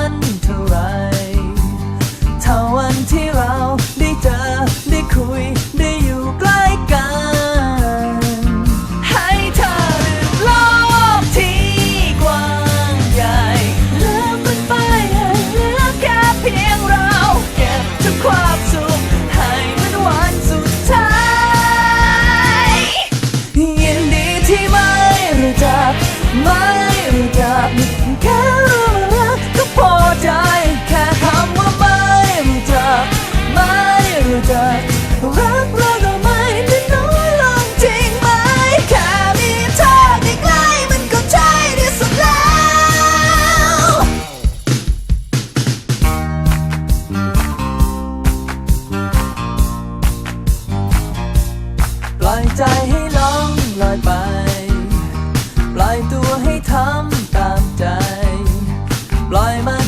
ญ ปล่อยใจให้ล่องลอยไป ปล่อยตัวให้ทำตามใจ ปล่อยมา